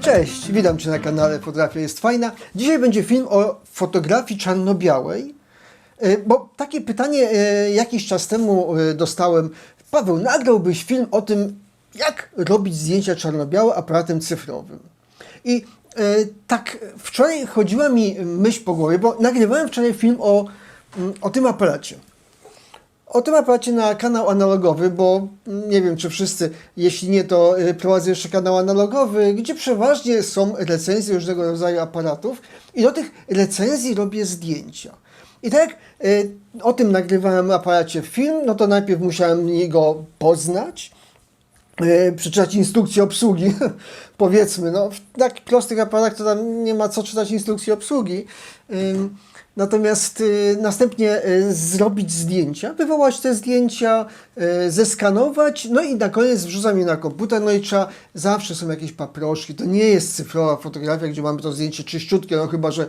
Cześć, witam Cię na kanale Fotografia jest fajna. Dzisiaj będzie film o fotografii czarno-białej, E, bo takie pytanie e, jakiś czas temu e, dostałem. Paweł, nagrałbyś film o tym, jak robić zdjęcia czarno-białe aparatem cyfrowym. I tak wczoraj chodziła mi myśl po głowie, bo nagrywałem wczoraj film o, mm, o tym aparacie. O tym aparacie na kanał analogowy, bo nie wiem, czy wszyscy, jeśli nie, to y, prowadzę jeszcze kanał analogowy, gdzie przeważnie są recenzje różnego rodzaju aparatów i do tych recenzji robię zdjęcia. I tak jak y, o tym nagrywałem aparacie film, no to najpierw musiałem go poznać, y, przeczytać instrukcję obsługi, powiedzmy, no w tak prostych aparatach to tam nie ma co czytać instrukcji obsługi. Natomiast y, następnie y, zrobić zdjęcia, wywołać te zdjęcia, y, zeskanować, no i na koniec wrzucam je na komputer, no i trzeba, zawsze są jakieś paproszki, to nie jest cyfrowa fotografia, gdzie mamy to zdjęcie czyściutkie, no chyba, że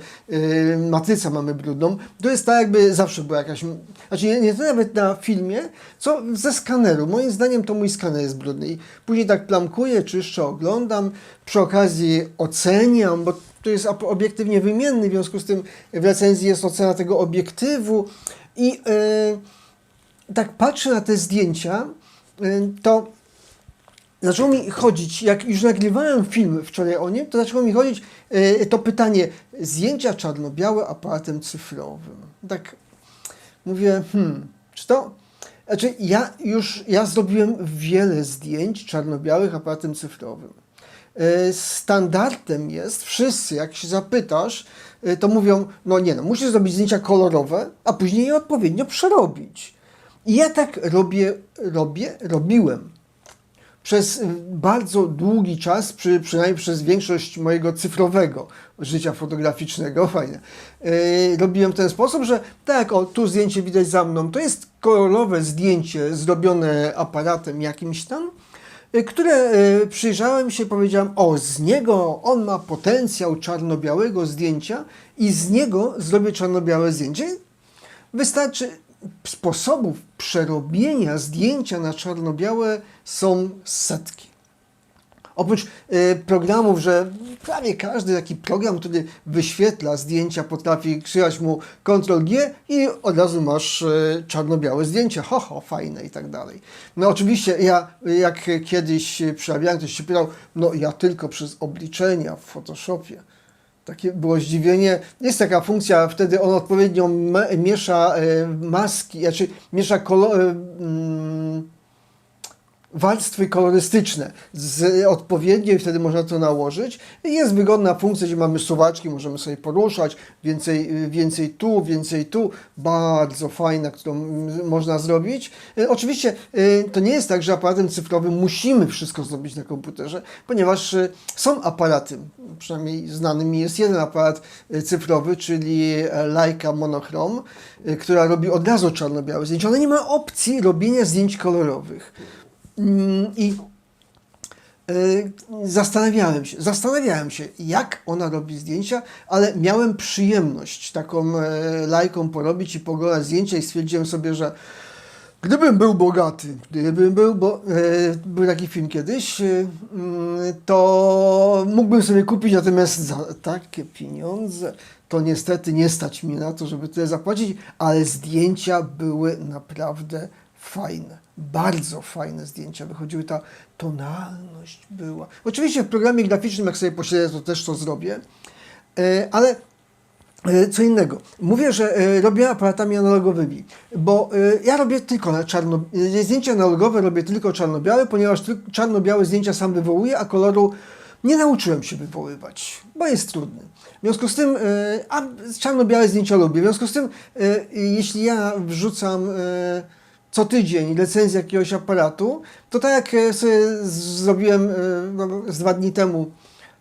matrycę mamy brudną, to jest tak jakby zawsze była jakaś, znaczy nie, nie nawet na filmie, co ze skaneru, moim zdaniem to mój skaner jest brudny. I później tak plamkuję, czyszczę, oglądam, przy okazji oceniam, bo to jest obiektywnie wymienny, w związku z tym w recenzji jest ocena tego obiektywu i yy, tak patrzę na te zdjęcia, yy, to zaczęło mi chodzić, jak już nagrywałem film wczoraj o nim, to zaczęło mi chodzić yy, to pytanie, zdjęcia czarno-białe aparatem cyfrowym. Tak mówię, hmm, czy to... Znaczy, ja już, ja zrobiłem wiele zdjęć czarno-białych aparatem cyfrowym. E, standardem jest, wszyscy jak się zapytasz, e, to mówią, no nie no, musisz zrobić zdjęcia kolorowe, a później je odpowiednio przerobić. I ja tak robię, robię, robiłem. Przez bardzo długi czas, przy, przynajmniej przez większość mojego cyfrowego życia fotograficznego, fajne, yy, robiłem w ten sposób, że tak, o tu zdjęcie widać za mną, to jest kolorowe zdjęcie zrobione aparatem jakimś tam, które y, przyjrzałem się, powiedziałem, o z niego on ma potencjał czarno-białego zdjęcia i z niego zrobię czarno-białe zdjęcie. Wystarczy sposobów przerobienia zdjęcia na czarno-białe są setki. Oprócz y, programów, że prawie każdy taki program, który wyświetla zdjęcia, potrafi krzyżać mu Ctrl-G i od razu masz y, czarno-białe zdjęcie, ho, ho, fajne i tak dalej. No oczywiście ja, jak kiedyś przerabiałem, ktoś się pytał, no ja tylko przez obliczenia w Photoshopie. Takie było zdziwienie. Jest taka funkcja, wtedy on odpowiednio miesza e, maski, znaczy miesza kolor, mm, warstwy kolorystyczne z odpowiednio i wtedy można to nałożyć. Jest wygodna funkcja, gdzie mamy suwaczki, możemy sobie poruszać, więcej, więcej tu, więcej tu. Bardzo fajna, którą można zrobić. E, Oczywiście e, to nie jest tak, że aparatem cyfrowym musimy wszystko zrobić na komputerze, ponieważ e, są aparaty, przynajmniej znany mi jest jeden aparat cyfrowy, czyli Leica Monochrom, która robi od razu czarno-białe zdjęcia. Ona nie ma opcji robienia zdjęć kolorowych. I e, zastanawiałem się, zastanawiałem się, jak ona robi zdjęcia, ale miałem przyjemność taką e, lajką porobić i poglądać zdjęcia i stwierdziłem sobie, że Gdybym był bogaty, gdybym był, bo e, był taki film kiedyś, e, mm, to mógłbym sobie kupić, natomiast za takie pieniądze to niestety nie stać mnie na to, żeby tyle zapłacić, ale zdjęcia były naprawdę fajne. Bardzo fajne zdjęcia wychodziły, ta tonalność była. Oczywiście w programie graficznym, jak sobie posiedzę, to też to zrobię, e, ale E, Co innego. Mówię, że e, robię aparatami analogowymi, bo ja robię tylko na czarno... Zdjęcia analogowe robię tylko czarno-białe, ponieważ czarno-białe zdjęcia sam wywołuję, a koloru nie nauczyłem się wywoływać, bo jest trudny. W związku z tym, a czarno-białe zdjęcia lubię, w związku z tym, jeśli ja wrzucam co tydzień recenzję jakiegoś aparatu, to tak jak e, sobie zrobiłem e, no, z dwa dni temu,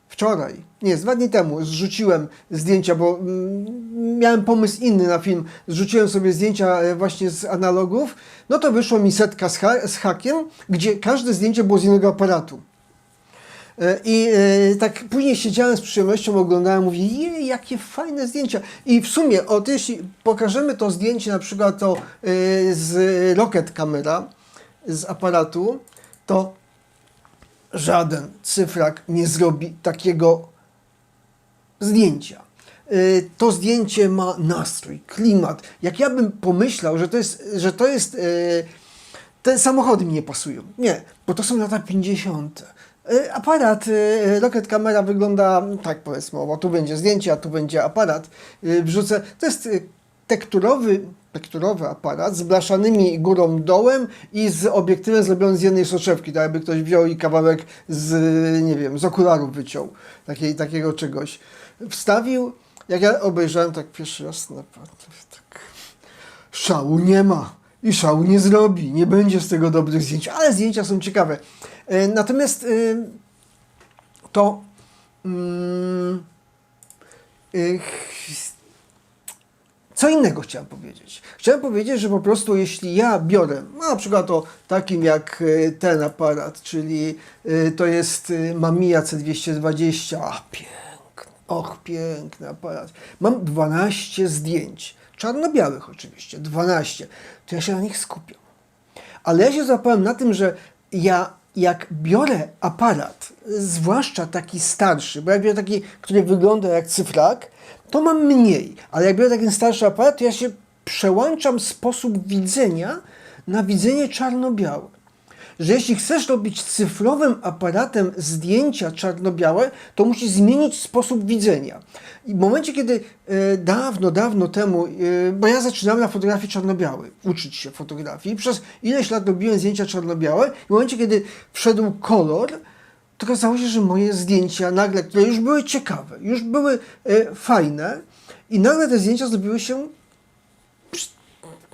wczoraj, nie, z dwa dni temu zrzuciłem zdjęcia, bo mm, miałem pomysł inny na film. Zrzuciłem sobie zdjęcia e, właśnie z analogów, no to wyszło mi setka z, ha z hakiem, gdzie każde zdjęcie było z innego aparatu. E, I e, tak później siedziałem z przyjemnością, oglądałem, mówię, jej, jakie fajne zdjęcia. I w sumie, o, to jeśli pokażemy to zdjęcie, na przykład to e, z Rocket Camera, z aparatu, to żaden cyfrak nie zrobi takiego zdjęcia. To zdjęcie ma nastrój, klimat. Jak ja bym pomyślał, że to jest, że to jest te samochody mi nie pasują. Nie, bo to są lata 50. Y, Aparat, y, Rocket Camera wygląda tak powiedzmy, bo tu będzie zdjęcie, a tu będzie aparat. Y, Wrzucę, to jest tekturowy, tekturowy aparat z blaszanymi górą dołem i z obiektywem zrobiony z jednej soczewki, tak jakby ktoś wziął i kawałek z, nie wiem, z okularów wyciął, takiego czegoś. Wstawił, jak ja obejrzałem tak pierwszy raz, naprawdę tak szału nie ma i szału nie zrobi, nie będzie z tego dobrych zdjęć, ale zdjęcia są ciekawe. E, Natomiast y, to mm, y, co innego chciałem powiedzieć. Chciałem powiedzieć, że po prostu jeśli ja biorę, no na przykład o takim jak y, ten aparat, czyli y, to jest Mamiya C220, ach piękny, och piękny aparat. Mam 12 zdjęć, czarno-białych oczywiście, 12, to ja się na nich skupiam. Ale ja się złapałem na tym, że ja jak biorę aparat, zwłaszcza taki starszy, bo jak biorę taki, który wygląda jak cyfrak, to mam mniej. Ale jak biorę taki starszy aparat, to ja się przełączam sposób widzenia na widzenie czarno-białe. Że jeśli chcesz robić cyfrowym aparatem zdjęcia czarno-białe, to musisz zmienić sposób widzenia. I w momencie, kiedy e, dawno, dawno temu, e, bo ja zaczynałem na fotografii czarno-białej, uczyć się fotografii, przez ileś lat robiłem zdjęcia czarno-białe, i w momencie, kiedy wszedł kolor, to okazało się, że moje zdjęcia nagle, które już były ciekawe, już były e, fajne, i nagle te zdjęcia zrobiły się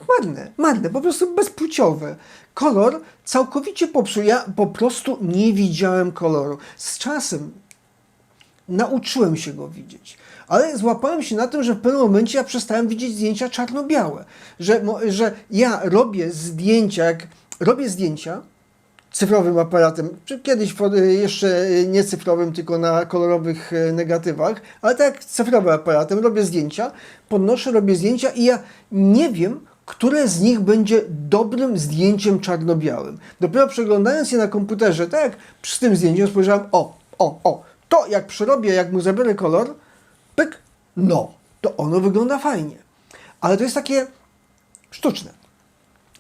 marne, marne, po prostu bezpłciowe. Kolor całkowicie popsuł. Ja po prostu nie widziałem koloru. Z czasem nauczyłem się go widzieć. Ale złapałem się na tym, że w pewnym momencie ja przestałem widzieć zdjęcia czarno-białe. Że, że ja robię zdjęcia, jak robię zdjęcia cyfrowym aparatem, czy kiedyś jeszcze nie cyfrowym, tylko na kolorowych e, negatywach, ale tak cyfrowym aparatem robię zdjęcia, podnoszę, robię zdjęcia i ja nie wiem, które z nich będzie dobrym zdjęciem czarno-białym. Dopiero przeglądając je na komputerze, tak jak przy tym zdjęciu spojrzałem, o, o, o, to jak przerobię, jak mu zabiorę kolor, pyk, no, to ono wygląda fajnie. Ale to jest takie sztuczne.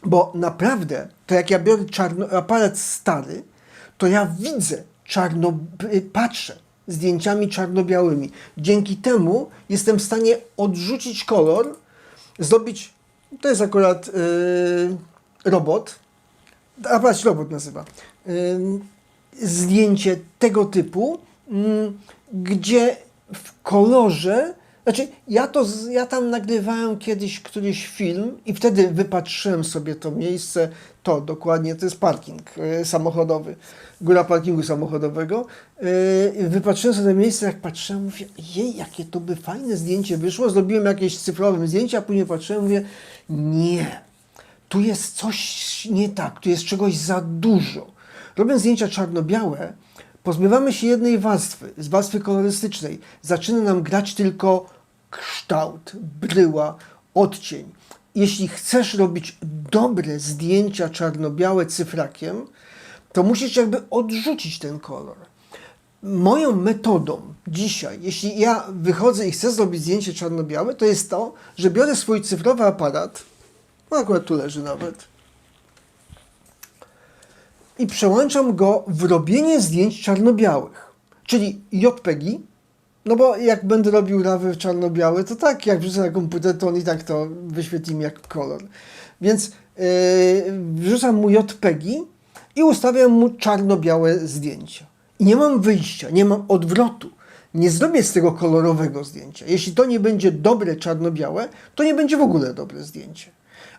Bo naprawdę, to jak ja biorę czarno, aparat stary, to ja widzę czarno, y, patrzę zdjęciami czarno-białymi. Dzięki temu jestem w stanie odrzucić kolor, zrobić, to jest akurat yy, robot, aparat robot nazywa, yy, zdjęcie tego typu, mm, gdzie w kolorze, znaczy ja to, ja tam nagrywałem kiedyś któryś film i wtedy wypatrzyłem sobie to miejsce, to dokładnie, to jest parking y, samochodowy, góra parkingu samochodowego. Y, wypatrzyłem sobie to miejsce, jak patrzyłem, mówię, jej, jakie to by fajne zdjęcie wyszło, zrobiłem jakieś cyfrowe zdjęcie, a później patrzyłem, mówię, nie, tu jest coś nie tak, tu jest czegoś za dużo. Robiąc zdjęcia czarno-białe, pozbywamy się jednej warstwy, z warstwy kolorystycznej. Zaczyna nam grać tylko kształt, bryła, odcień. Jeśli chcesz robić dobre zdjęcia czarno-białe cyfrakiem, to musisz jakby odrzucić ten kolor. Moją metodą dzisiaj, jeśli ja wychodzę i chcę zrobić zdjęcie czarno-białe, to jest to, że biorę swój cyfrowy aparat, akurat tu leży nawet, i przełączam go w robienie zdjęć czarno-białych, czyli JPG, no bo jak będę robił rawy czarno-białe, to tak, jak wrzucę na komputer, to on i tak to wyświetli mi jak kolor. Więc yy, wrzucam mu JPG i ustawiam mu czarno-białe zdjęcia. Nie mam wyjścia, nie mam odwrotu. Nie zrobię z tego kolorowego zdjęcia. Jeśli to nie będzie dobre czarno-białe, to nie będzie w ogóle dobre zdjęcie.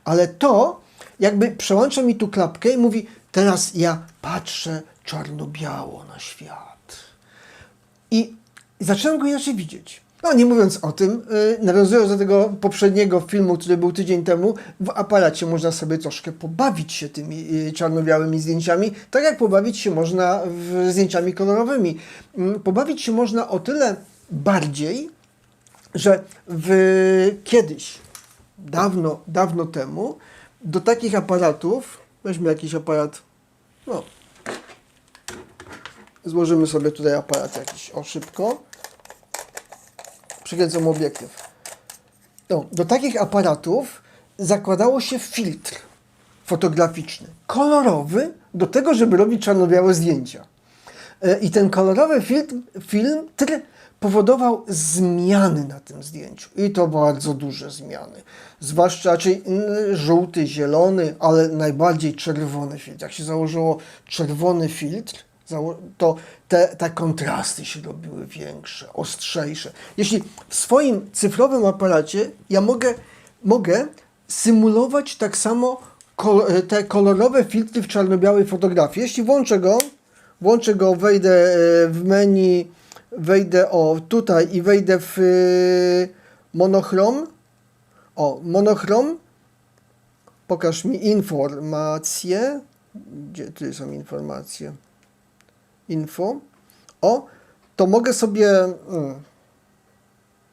Ale to jakby przełącza mi tu klapkę i mówi, teraz ja patrzę czarno-biało na świat. I zaczynam go inaczej widzieć. No nie mówiąc o tym, yy, nawiązując do tego poprzedniego filmu, który był tydzień temu, w aparacie można sobie troszkę pobawić się tymi yy, czarno-białymi zdjęciami, tak jak pobawić się można w zdjęciami kolorowymi. Yy, pobawić się można o tyle bardziej, że w, kiedyś, dawno, dawno temu, do takich aparatów, weźmy jakiś aparat, no, Złożymy sobie tutaj aparat jakiś, o szybko. Przykręcam obiektyw. No, do takich aparatów zakładało się filtr fotograficzny, kolorowy, do tego, żeby robić czarno-białe zdjęcia. E, I ten kolorowy filtr, filtr powodował zmiany na tym zdjęciu. I to bardzo duże zmiany. Zwłaszcza raczej żółty, zielony, ale najbardziej czerwony filtr. Jak się założyło czerwony filtr, to te, te kontrasty się robiły większe, ostrzejsze. Jeśli w swoim cyfrowym aparacie ja mogę, mogę symulować tak samo e, te kolorowe filtry w czarno-białej fotografii. Jeśli włączę go, włączę go, wejdę e, w menu, wejdę o tutaj i wejdę w e, monochrom. O, monochrom. Pokaż mi informacje. Gdzie tu są informacje? Info. O, to mogę sobie. Mm,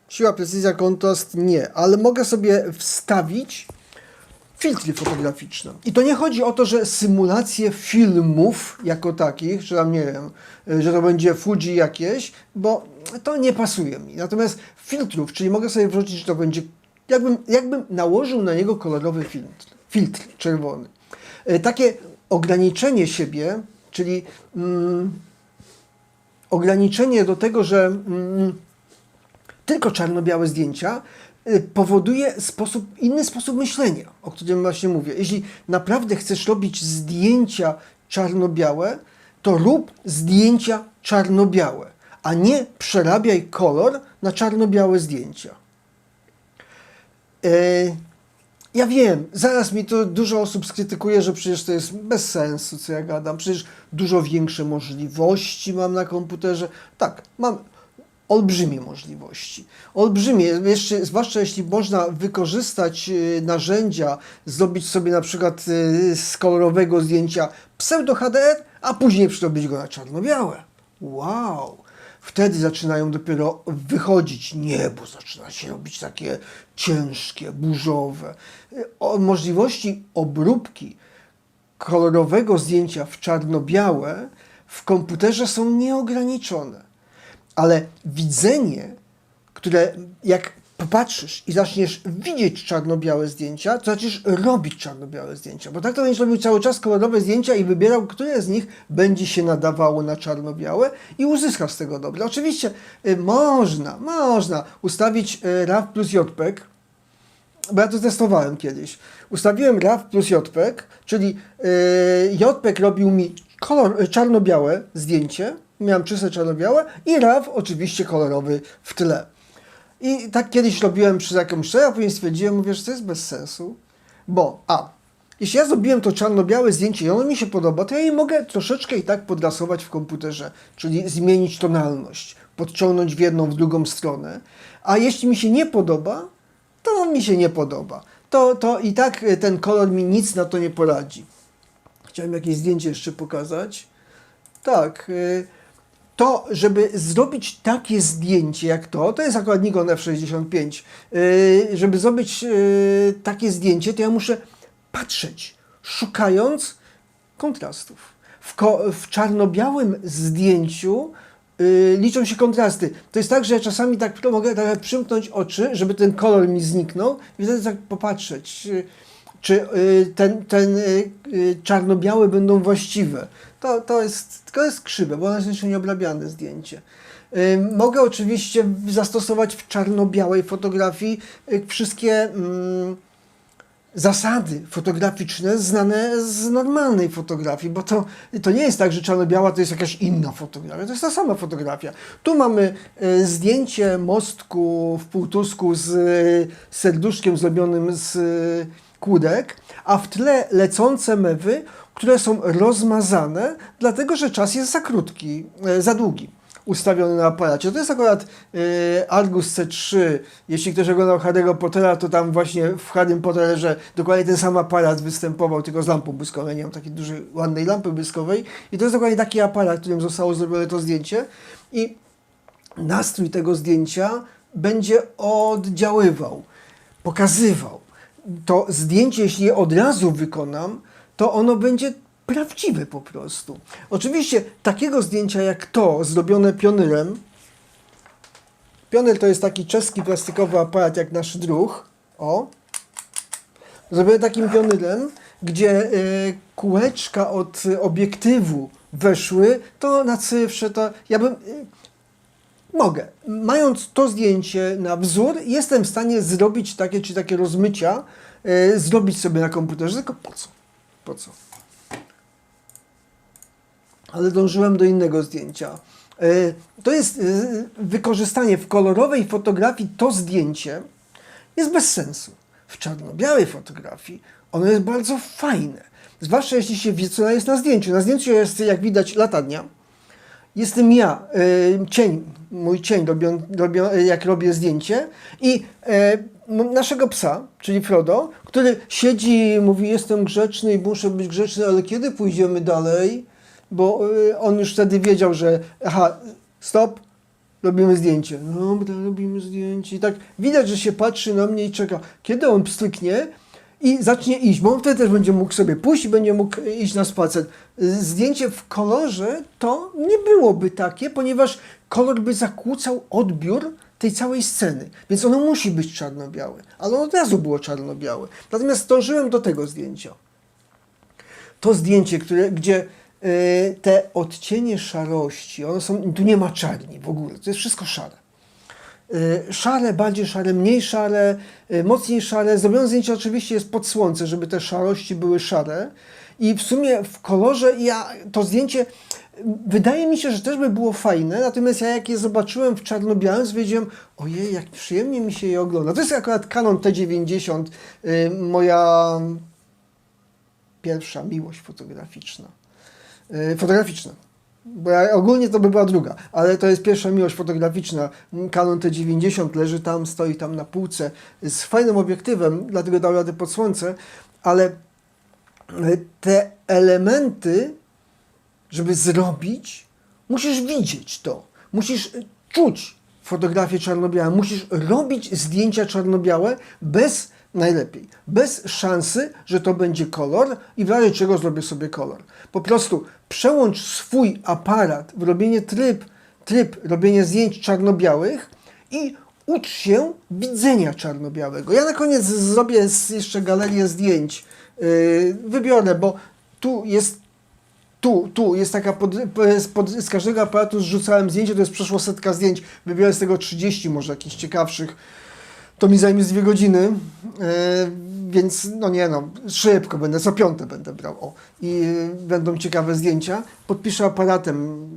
siła, precyzja, kontrast nie, ale mogę sobie wstawić filtry fotograficzne. I to nie chodzi o to, że symulacje filmów jako takich, że tam nie wiem, że to będzie Fuji jakieś, bo to nie pasuje mi. Natomiast filtrów, czyli mogę sobie wrzucić, że to będzie, jakbym, jakbym nałożył na niego kolorowy filtr, filtr czerwony. E, Takie ograniczenie siebie, czyli mm, ograniczenie do tego, że mm, tylko czarno-białe zdjęcia y, powoduje sposób, inny sposób myślenia, o którym właśnie mówię. Jeśli naprawdę chcesz robić zdjęcia czarno-białe, to rób zdjęcia czarno-białe, a nie przerabiaj kolor na czarno-białe zdjęcia. E, ja wiem, zaraz mi to dużo osób skrytykuje, że przecież to jest bez sensu, co ja gadam. Przecież dużo większe możliwości mam na komputerze. Tak, mam olbrzymie możliwości. Olbrzymie, jeszcze, zwłaszcza jeśli można wykorzystać y, narzędzia, zrobić sobie na przykład y, z kolorowego zdjęcia pseudo HDR, a później przerobić go na czarno-białe. Wow! Wtedy zaczynają dopiero wychodzić niebo, zaczyna się robić takie ciężkie, burzowe. O możliwości obróbki kolorowego zdjęcia w czarno-białe w komputerze są nieograniczone. Ale widzenie, które jak popatrzysz i zaczniesz widzieć czarno-białe zdjęcia, to zaczniesz robić czarno-białe zdjęcia. Bo tak to będziesz robił cały czas kolorowe zdjęcia i wybierał, które z nich będzie się nadawało na czarno-białe i uzyskasz z tego dobre. Oczywiście y, można, można ustawić y, RAW plus JPEG, bo ja to testowałem kiedyś. Ustawiłem RAW plus JPEG, czyli yy, JPEG robił mi kolor, y, czarno-białe zdjęcie, miałem czyste czarno-białe i RAW oczywiście kolorowy w tle. I tak kiedyś robiłem przez jakąś czas, a później stwierdziłem, mówię, że to jest bez sensu, bo a, jeśli ja zrobiłem to czarno-białe zdjęcie i ono mi się podoba, to ja je mogę troszeczkę i tak podrasować w komputerze, czyli zmienić tonalność, podciągnąć w jedną, w drugą stronę. A jeśli mi się nie podoba, to on mi się nie podoba. To, to i tak ten kolor mi nic na to nie poradzi. Chciałem jakieś zdjęcie jeszcze pokazać. Tak. y, To, żeby zrobić takie zdjęcie jak to, to jest akurat Nikon F65. y, Żeby zrobić y, takie zdjęcie, to ja muszę patrzeć, szukając kontrastów. W, ko- w czarno-białym zdjęciu y, liczą się kontrasty. To jest tak, że ja czasami tak mogę tak przymknąć oczy, żeby ten kolor mi zniknął i wtedy tak popatrzeć, y, czy y, ten, ten y, y, czarno-białe będą właściwe. To, to, jest, to jest krzywe, bo ono jest jeszcze nieobrabiane zdjęcie. Mogę oczywiście zastosować w czarno-białej fotografii wszystkie mm, zasady fotograficzne znane z normalnej fotografii, bo to, to nie jest tak, że czarno-biała to jest jakaś inna fotografia, to jest ta sama fotografia. Tu mamy zdjęcie mostku w półtusku z serduszkiem zrobionym z kłódek, a w tle lecące mewy, które są rozmazane, dlatego że czas jest za krótki, e, za długi ustawiony na aparacie. To jest akurat e, Argus C3. Jeśli ktoś oglądał Harry'ego Pottera, to tam właśnie w Harrym Potterze dokładnie ten sam aparat występował, tylko z lampą błyskową. Nie mam takiej dużej, ładnej lampy błyskowej. I to jest dokładnie taki aparat, którym zostało zrobione to zdjęcie. I nastrój tego zdjęcia będzie oddziaływał, pokazywał. To zdjęcie, jeśli je od razu wykonam, to ono będzie prawdziwe po prostu. Oczywiście takiego zdjęcia jak to, zrobione pionyrem, Pioner to jest taki czeski plastikowy aparat jak nasz druh. O. Zrobiony takim pionyrem, gdzie y, kółeczka od obiektywu weszły, to na cyfrze to ja bym... Y, mogę. Mając to zdjęcie na wzór, jestem w stanie zrobić takie czy takie rozmycia, y, zrobić sobie na komputerze, tylko po co? Po co? ale dążyłem do innego zdjęcia. E, To jest e, wykorzystanie w kolorowej fotografii to zdjęcie jest bez sensu. W czarno-białej fotografii ono jest bardzo fajne. Zwłaszcza jeśli się wie, co jest na zdjęciu. Na zdjęciu jest, jak widać, latarnia. Jestem ja, e, cień, mój cień, robią, robią, jak robię zdjęcie i m- naszego psa, czyli Frodo, który siedzi i mówi, jestem grzeczny i muszę być grzeczny, ale kiedy pójdziemy dalej? Bo e, on już wtedy wiedział, że aha, stop, robimy zdjęcie. Dobra, robimy zdjęcie. I tak widać, że się patrzy na mnie i czeka, kiedy on pstryknie i zacznie iść, bo on wtedy też będzie mógł sobie pójść i będzie mógł iść na spacer. Zdjęcie w kolorze to nie byłoby takie, ponieważ kolor by zakłócał odbiór tej całej sceny, więc ono musi być czarno-białe, ale ono od razu było czarno-białe. Natomiast dążyłem do tego zdjęcia. To zdjęcie, które, gdzie y, te odcienie szarości, one są, tu nie ma czarni w ogóle, to jest wszystko szare. Y, szare, bardziej szare, mniej szare, y, mocniej szare. Zrobione zdjęcie oczywiście jest pod słońce, żeby te szarości były szare. I w sumie w kolorze ja to zdjęcie wydaje mi się, że też by było fajne, natomiast ja jak je zobaczyłem w czarno-białym, stwierdziłem, ojej, jak przyjemnie mi się je ogląda. To jest akurat Canon T90, y, moja pierwsza miłość fotograficzna. Fotograficzna. Bo ja, ogólnie to by była druga, ale to jest pierwsza miłość fotograficzna. Canon T90 leży tam, stoi tam na półce z fajnym obiektywem, dlatego dał radę pod słońce, ale yy, te elementy, żeby zrobić, musisz widzieć to. Musisz y, czuć fotografię czarno-białą, musisz robić zdjęcia czarno-białe bez najlepiej, bez szansy, że to będzie kolor i w razie czego zrobię sobie kolor. Po prostu przełącz swój aparat w robienie tryb, tryb robienia zdjęć czarno-białych i ucz się widzenia czarno-białego. Ja na koniec zrobię jeszcze galerię zdjęć. Yy, wybiorę, bo tu jest tu, tu jest taka, pod, pod, z każdego aparatu zrzucałem zdjęcie, to jest przeszło setka zdjęć, wybiorę z tego 30 może jakichś ciekawszych, to mi zajmie dwie godziny, e, więc no nie no, szybko będę, co piąte będę brał, o, i e, będą ciekawe zdjęcia, podpiszę aparatem,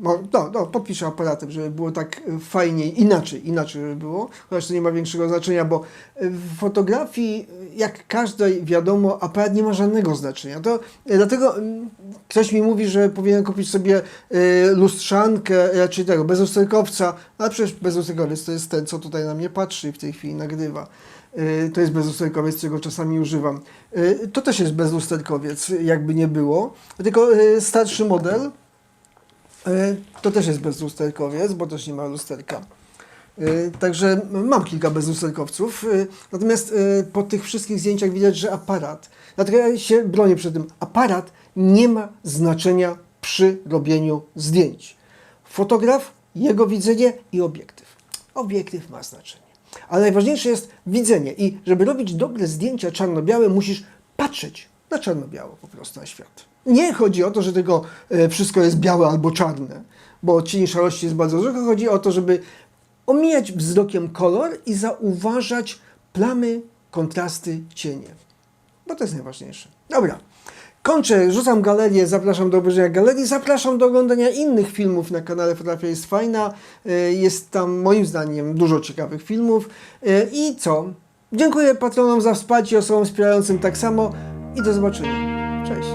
no, no, podpiszę aparatem, żeby było tak e, fajniej, inaczej, inaczej żeby było, chociaż to nie ma większego znaczenia, bo e, w fotografii, e, jak każdej wiadomo, aparat nie ma żadnego znaczenia. To, dlatego ktoś mi mówi, że powinien kupić sobie lustrzankę, raczej tego, bezlusterkowca, ale przecież bezlusterkowiec to jest ten, co tutaj na mnie patrzy i w tej chwili nagrywa. To jest bezlusterkowiec, którego czasami używam. To też jest bezlusterkowiec, jakby nie było, tylko starszy model, To też jest bezlusterkowiec, bo też nie ma lusterka. E, Także mam kilka bezlusterkowców. e, Natomiast e, po tych wszystkich zdjęciach widać, że aparat, dlatego ja się bronię przed tym, aparat nie ma znaczenia przy robieniu zdjęć. Fotograf, jego widzenie i obiektyw. Obiektyw ma znaczenie. Ale najważniejsze jest widzenie i żeby robić dobre zdjęcia czarno-białe, musisz patrzeć na czarno-biało po prostu na świat. Nie chodzi o to, że tylko e, wszystko jest białe albo czarne, bo cień szarości jest bardzo dużo. Chodzi o to, żeby omijać wzrokiem kolor i zauważać plamy, kontrasty, cienie. Bo to jest najważniejsze. Dobra. Kończę, rzucam galerię, zapraszam do obejrzenia galerii, zapraszam do oglądania innych filmów na kanale Fotografia jest fajna. E, Jest tam moim zdaniem dużo ciekawych filmów. E, I co? Dziękuję patronom za wsparcie, osobom wspierającym tak samo i do zobaczenia. Cześć.